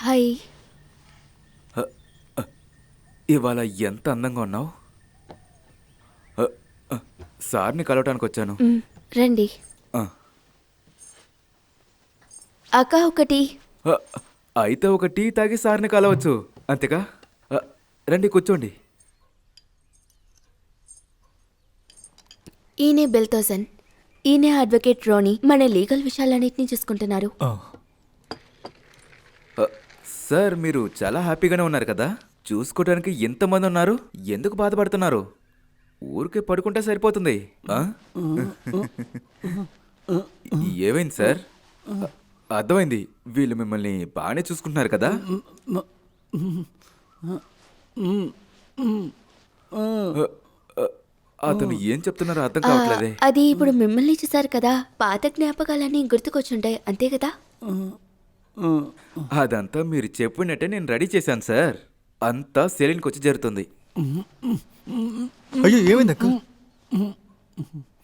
Hi. ఇవాళ ఎంత అందంగా ఉన్నావు? సార్ని కలవటానికి వచ్చాను. రండి. అక్క ఒకటి. అయితే ఒక టీ తాగి సార్ని కలవచ్చు. అంతేగా? రండి కూర్చోండి. ఈయనే బెల్తోసన్. ఈయనే అడ్వకేట్ రోని. మన లీగల్ విషయాలన్నింటినీ చూసుకుంటున్నారు. సార్ మీరు చాలా హ్యాపీగానే ఉన్నారు కదా? చూసుకోవడానికి ఎంతమంది ఉన్నారు ఎందుకు బాధపడుతున్నారు? ఊరికే పడుకుంటే సరిపోతుంది ఆ? ఏమైంది సార్? అర్థమైంది. వీళ్ళు మిమ్మల్ని బాగానే చూసుకుంటున్నారు కదా? అతను ఏం చెప్తున్నారో అర్థం ఆ, కావట్లేదే. అది ఇప్పుడు మిమ్మల్ని చూసారు కదా? పాత జ్ఞాపకాలన్నీ గుర్తుకొచ్చుంటాయి అంతే కదా? అదంతా మీరు చెప్పినట్టే నేను రెడీ చేశాను సార్. అంతా సెలీన్కి వచ్చి జరుగుతుంది. అయ్యో ఏమైంది అక్క?